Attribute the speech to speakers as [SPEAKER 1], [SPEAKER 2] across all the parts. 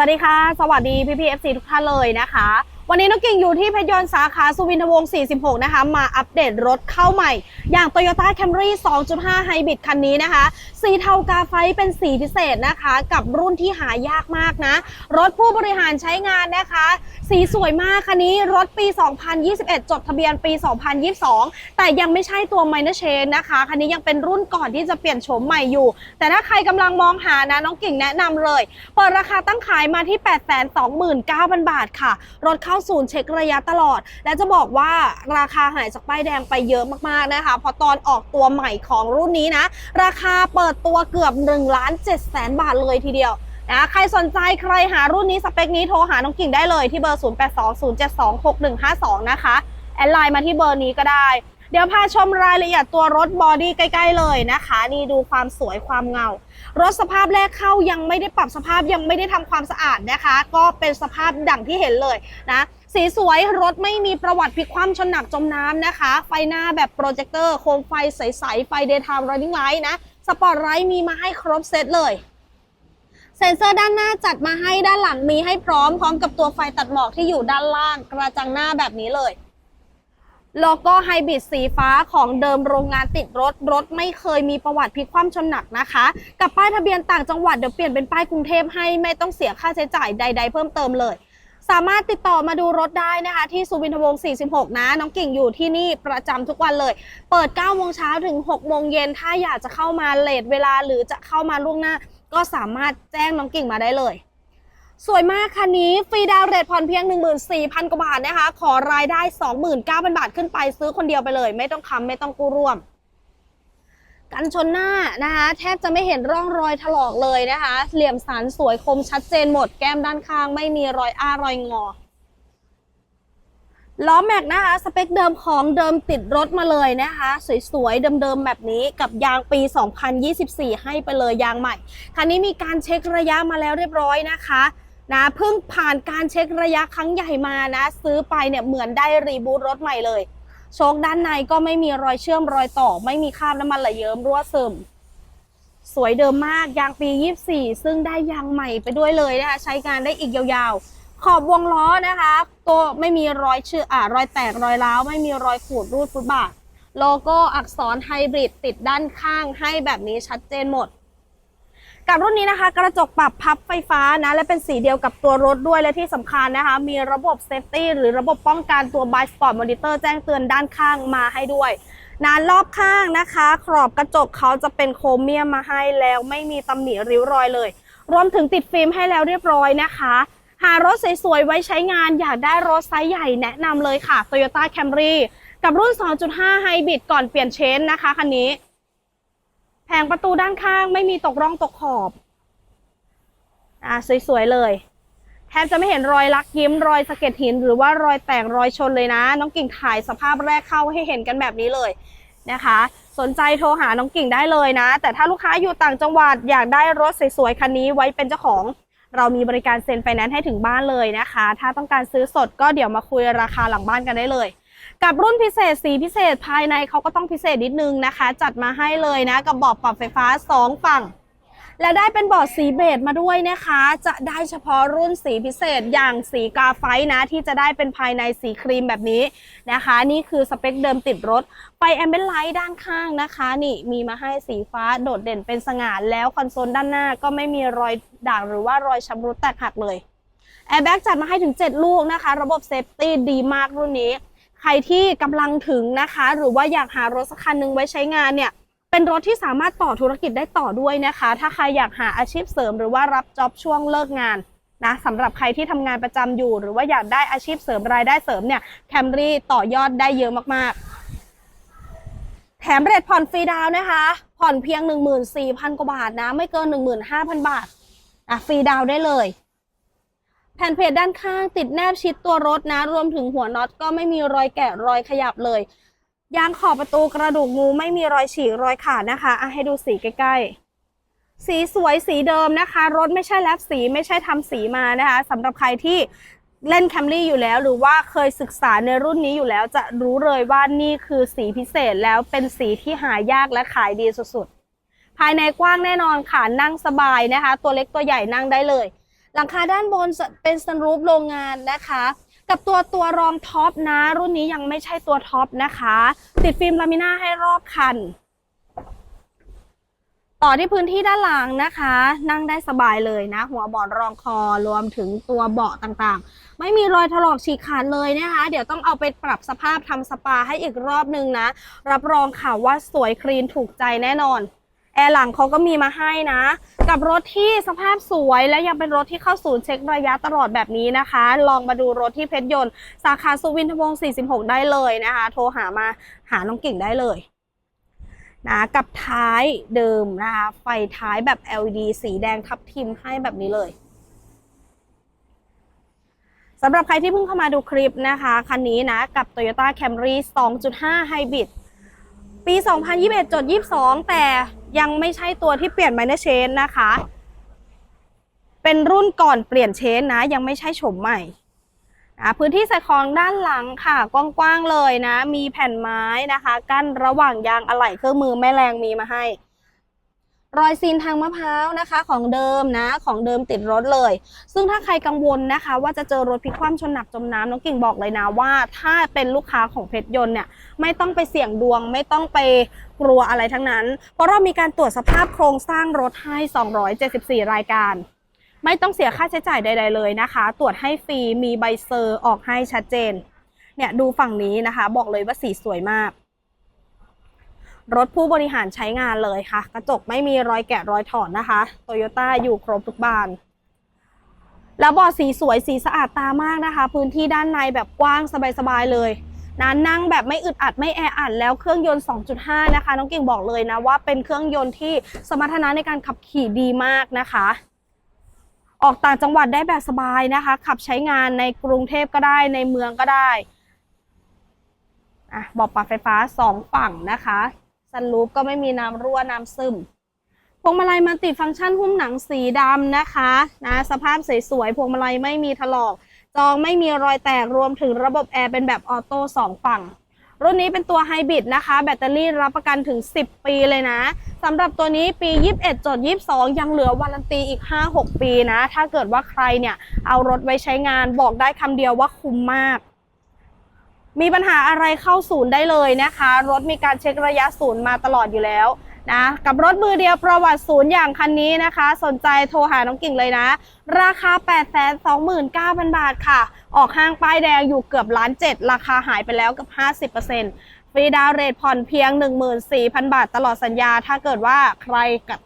[SPEAKER 1] สวัสดีค่ะ สวัสดีพี่พีเอฟซีทุกท่านเลยนะคะ วันนี้น้องกิ่งอยู่ที่เพชรยนต์สาขาสุวินทวงศ์ 46 นะคะ มาอัปเดตรถเข้าใหม่ อย่าง Toyota Camry 2.5 Hybrid คันนี้นะคะ สีเทากาไฟเป็นสีพิเศษนะคะ กับรุ่นที่หายากมากนะ รถผู้บริหารใช้งานนะคะ สีสวยมากคันนี้รถปี 2021 จดทะเบียนปี 2022 แต่ยังไม่ใช่ตัว minor Chain นะคะ คันนี้ยังเป็นรุ่นก่อนที่จะเปลี่ยนโฉมใหม่อยู่ แต่ถ้าใครกำลังมองหานะน้องกิ่งแนะนำเลย เปิดราคาตั้งขายมาที่ 829,000 บาทค่ะ รถเข้าศูนย์เช็คระยะตลอด และจะบอกว่าราคาหายจากป้ายแดงไปเยอะมากๆนะคะเพราะตอนออกตัวใหม่ของรุ่นนี้นะ ราคาเปิดตัวเกือบ1ล้าน7แสนบาทเลยทีเดียวนะใครสนใจใครหารุ่นนี้สเปคนี้โทรหาน้องกิ่งได้เลยที่เบอร์ 0820726152 นะคะ แอดไลน์มาที่เบอร์นี้ก็ได้ เดี๋ยวพาชมรายละเอียดตัวรถบอดี้ใกล้ ๆ เลยนะคะ นี่ดูความสวยความเงา รถสภาพแรกเข้ายังไม่ได้ปรับสภาพยังไม่ได้ทำความสะอาดนะคะ ก็เป็นสภาพดั่งที่เห็นเลยนะสีสวยรถไม่มีประวัติพลิกคว่ำชนหนักจมน้ำนะคะ ไฟหน้าแบบโปรเจคเตอร์โคมไฟใส ๆ ไฟ daytime running light นะ สปอร์ตไลท์มีมาให้ครบเซตเลยเซ็นเซอร์ด้านหน้าจัดมาให้ด้านหลังมีให้พร้อมพร้อมกับตัวไฟตัดหมอกที่อยู่ด้านล่างกระจังหน้าแบบนี้เลย โลโก้ไฮบริดสีฟ้าของเดิมโรงงานติดรถ รถไม่เคยมีประวัติพลิกคว่ำชนหนักนะคะ กับป้ายทะเบียนต่างจังหวัดเดี๋ยวเปลี่ยนเป็นป้ายกรุงเทพให้ไม่ต้องเสียค่าใช้จ่ายใด ๆ เพิ่มเติมเลย สามารถติดต่อมาดูรถได้นะคะ ที่สุวินทวงศ์46 นะ น้องกิ่งอยู่ที่นี่ประจำทุกวันเลย เปิด9โมงเช้าถึง6โมงเย็นถ้าอยากจะเข้ามาเลทเวลาหรือจะเข้ามาล่วงหน้า ก็สามารถแจ้งน้องกิ่งมาได้เลย สวยมากคันนี้ฟรีดาวเรทผ่อนเพียง 14,000 กว่าบาทนะคะ ขอรายได้ 29,000 บาทขึ้นไปซื้อคนเดียวไปเลย ไม่ต้องค้ำไม่ต้องกู้ร่วม กันชนหน้านะคะ แทบจะไม่เห็นร่องรอยถลอกเลยนะคะ เหลี่ยมสันสวยคมชัดเจนหมดแก้มด้านข้าง ไม่มีรอยอ้ารอยงอล้อแม็กนะคะ สเปคเดิมของเดิมติดรถมาเลยนะคะ สวยๆ เดิมๆ แบบนี้กับยางปี 2024 ให้ไปเลยยางใหม่ คันนี้มีการเช็คระยะมาแล้วเรียบร้อยนะคะ นะเพิ่งผ่านการเช็คระยะครั้งใหญ่มานะ ซื้อไปเนี่ยเหมือนได้รีบูตรถใหม่เลย โชคด้านในก็ไม่มีรอยเชื่อมรอยต่อ ไม่มีคราบน้ำมันไหลเยิ้มรั่วซึม สวยเดิมมากยางปี 24 ซึ่งได้ยางใหม่ไปด้วยเลยนะคะใช้งานได้อีกยาวๆ ขอบวงล้อนะคะตัวไม่มีรอยเชื่ออ่ารอยแตกรอยร้าวไม่มีรอยขูดรูดฟุตบาทโลโก้อักษรไฮบริดติดด้านข้างให้แบบนี้ชัดเจนหมด กับรุ่นนี้นะคะ กระจกปรับพับไฟฟ้านะ และเป็นสีเดียวกับตัวรถด้วยและที่สำคัญนะคะ มีระบบเซฟตี้หรือระบบป้องกันตัว b i Sport Monitor แจ้งเตือนด้านข้างมาให้ด้วยนะรอบข้างนะคะ ขอบกระจกเขาจะเป็นโครเมียมมาให้แล้วไม่มีตำหนิริ้วรอยเลย รวมถึงติดฟิล์มให้แล้วเรียบร้อยนะคะ หารถสวยๆไว้ใช้งานอยากได้รถไซส์ใหญ่แนะนำเลยค่ะ Toyota Camry กับรุ่น 2.5 Hybrid ก่อนเปลี่ยนเชนนะคะคันนี้ ผงประตูด้านข้างไม่มีตกร่องตกขอบ อ่าสวยๆเลย แทบจะไม่เห็นรอยลักยิ้มรอยสะเก็ดหิน หรือว่ารอยแตกรอยชนเลยนะ น้องกิ่งถ่ายสภาพแรกเข้าให้เห็นกันแบบนี้เลยนะคะ สนใจโทรหาน้องกิ่งได้เลยนะ แต่ถ้าลูกค้าอยู่ต่างจังหวัดอยากได้รถสวยๆคันนี้ไว้เป็นเจ้าของเรามีบริการเซ็นไฟแนนซ์ให้ถึงบ้านเลยนะคะ ถ้าต้องการซื้อสดก็เดี๋ยวมาคุยราคาหลังบ้านกันได้เลย กับรุ่นพิเศษสีพิเศษภายในเขาก็ต้องพิเศษนิดนึงนะคะ จัดมาให้เลยนะกับเบาะปรับไฟฟ้า 2 ฝั่ง และได้เป็นบอร์ดสีเบจมาด้วยนะคะ จะได้เฉพาะรุ่นสีพิเศษอย่างสีกาไฟนะ ที่จะได้เป็นภายในสีครีมแบบนี้นะคะ นี่คือสเปคเดิมติดรถไฟแอมเบนไลท์ด้านข้างนะคะ นี่มีมาให้สีฟ้าโดดเด่นเป็นสง่าแล้วคอนโซลด้านหน้าก็ไม่มีรอยด่างหรือว่ารอยชำรุดแตกหักเลยแอร์แบ็กจัดมาให้ถึง 7 ลูกนะคะ ระบบเซฟตี้ดีมากรุ่นนี้ ใครที่กำลังถึงนะคะ หรือว่าอยากหารถสักคันหนึ่งไว้ใช้งานเนี่ยเป็นรถที่สามารถต่อธุรกิจได้ต่อด้วยนะคะ ถ้าใครอยากหาอาชีพเสริม หรือว่ารับจ็อบช่วงเลิกงานนะสำหรับใครที่ทำงานประจำอยู่ หรือว่าอยากได้อาชีพเสริมรายได้เสริมเนี่ยแคมรี่ต่อยอดได้เยอะมากๆ แถมเรทผ่อนฟรีดาวนะคะ ผ่อนเพียง 14,000 กว่าบาทนะ ไม่เกิน 15,000 บาทอะฟรีดาวได้เลย แผ่นเพจด้านข้างติดแนบชิดตัวรถนะ รวมถึงหัวน็อตก็ไม่มีรอยแกะรอยขยับเลย ยางขอบประตูกระดูกงูไม่มีรอยฉีกรอยขาดนะคะอะให้ดูสีใกล้ๆ สีสวยสีเดิมนะคะ รถไม่ใช่แลบสีไม่ใช่ทำสีมานะคะสำหรับใครที่เล่นแคมรี่อยู่แล้ว หรือว่าเคยศึกษาในรุ่นนี้อยู่แล้ว จะรู้เลยว่านี่คือสีพิเศษแล้วเป็นสีที่หายากและขายดีสุดๆ ภายในกว้างแน่นอนค่ะนั่งสบายนะคะ ตัวเล็กตัวใหญ่นั่งได้เลย หลังคาด้านบนเป็นสรูปโรงงานนะคะ กับตัวตัวรองท็อปนะ รุ่นนี้ยังไม่ใช่ตัวท็อปนะคะ ติดฟิล์มลามิน่าให้รอบคัน ต่อที่พื้นที่ด้านหลังนะคะ นั่งได้สบายเลยนะ หัวเบาะรองคอรวมถึงตัวเบาะต่างๆ ไม่มีรอยถลอกฉีกขาดเลยนะคะ เดี๋ยวต้องเอาไปปรับสภาพทำสปาให้อีกรอบนึงนะ รับรองค่ะว่าสวยคลีนถูกใจแน่นอน แอร์หลังเขาก็มีมาให้นะ กับรถที่สภาพสวยและยังเป็นรถที่เข้าศูนย์เช็คระยะตลอดแบบนี้นะคะ ลองมาดูรถที่เพชรยนต์ สาขาสุวินทวงศ์ 46 ได้เลยนะคะ โทรหามาหาน้องกิ่งได้เลยนะกับท้ายเดิมนะคะไฟท้ายแบบ LED สีแดงทับทิมให้แบบนี้เลยสำหรับใครที่เพิ่งเข้ามาดูคลิปนะคะ คันนี้นะ กับ Toyota Camry 2.5 Hybrid ปี 2021.22 แต่ ยังไม่ใช่ตัวที่เปลี่ยนไมเนเชนนะคะ เป็นรุ่นก่อนเปลี่ยนเชนนะ ยังไม่ใช่โฉมใหม่อะพื้นที่ใส่ของด้านหลังค่ะ กว้างๆเลยนะ มีแผ่นไม้นะคะ กั้นระหว่างยางอะไหล่เครื่องมือแม่แรงมีมาให้ รอยซีนทางมะพร้าวนะคะ ของเดิมนะ ของเดิมติดรถเลย ซึ่งถ้าใครกังวลนะคะ ว่าจะเจอรถพลิกคว่ำชนหนักจมน้ำน้องกิ่งบอกเลยนะว่า ถ้าเป็นลูกค้าของเพชรยนต์เนี่ยไม่ต้องไปเสี่ยงดวง ไม่ต้องไป กลัวอะไรทั้งนั้น เพราะเรามีการตรวจสภาพโครงสร้างรถให้ 274 รายการ ไม่ต้องเสียค่าใช้จ่ายใด ๆ เลยนะคะ ตรวจให้ฟรีมีใบเซอร์ออกให้ชัดเจน เนี่ยดูฝั่งนี้นะคะ บอกเลยว่าสีสวยมาก รถผู้บริหารใช้งานเลยค่ะ กระจกไม่มีรอยแกะรอยถอนนะคะโตโยต้าอยู่ครบทุกบานแล้วบาะสีสวยสีสะอาดตามากนะคะ พื้นที่ด้านในแบบกว้างสบายๆเลย นะนั่งแบบไม่อึดอัดไม่แออัดแล้วเครื่องยนต์ 2.5 นะคะ น้องเก่งบอกเลยนะว่าเป็นเครื่องยนต์ที่สมรรถนะในการขับขี่ดีมากนะคะ ออกต่างจังหวัดได้แบบสบายนะคะ ขับใช้งานในกรุงเทพก็ได้ในเมืองก็ได้อะบอกปรับไฟฟ้าสองฝั่งนะคะซันรูฟก็ไม่มีน้ำรั่วน้ำซึมพวงมาลัยมัลติฟังก์ชันหุ้มหนังสีดำนะคะนะสภาพสวยๆพวงมาลัยไม่มีถลอก จองไม่มีรอยแตกรวมถึงระบบแอร์เป็นแบบออโต้สองฝั่ง รุ่นนี้เป็นตัวไฮบริดนะคะ แบตเตอรี่รับประกันถึง 10 ปีเลยนะสำหรับตัวนี้ปี 21.22 ยังเหลือวารันตีอีก 5-6 ปีนะ ถ้าเกิดว่าใครเนี่ยเอารถไว้ใช้งานบอกได้คำเดียวว่าคุ้มมากมีปัญหาอะไรเข้าศูนย์ได้เลยนะคะ รถมีการเช็คระยะศูนย์มาตลอดอยู่แล้ว นะกับรถมือเดียวประวัติศูนย์อย่างคันนี้นะคะ สนใจโทรหาน้องกิ่งเลยนะ ราคา 829,000 บาทค่ะ ออกห้างป้ายแดงอยู่เกือบล้านเจ็ดราคาหายไปแล้วกับ 50%ฟรีดาวน์เรทผ่อนเพียง 14,000 บาทตลอดสัญญา ถ้าเกิดว่าใคร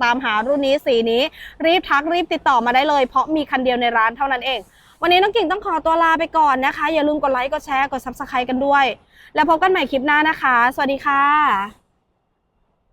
[SPEAKER 1] ตามหารุ่นนี้สีนี้ รีบทักรีบติดต่อมาได้เลย เพราะมีคันเดียวในร้านเท่านั้นเอง วันนี้น้องกิ่งต้องขอตัวลาไปก่อนนะคะ อย่าลืมกดไลค์กดแชร์กด Subscribe กันด้วย แล้วพบกันใหม่คลิปหน้านะคะ สวัสดีค่ะ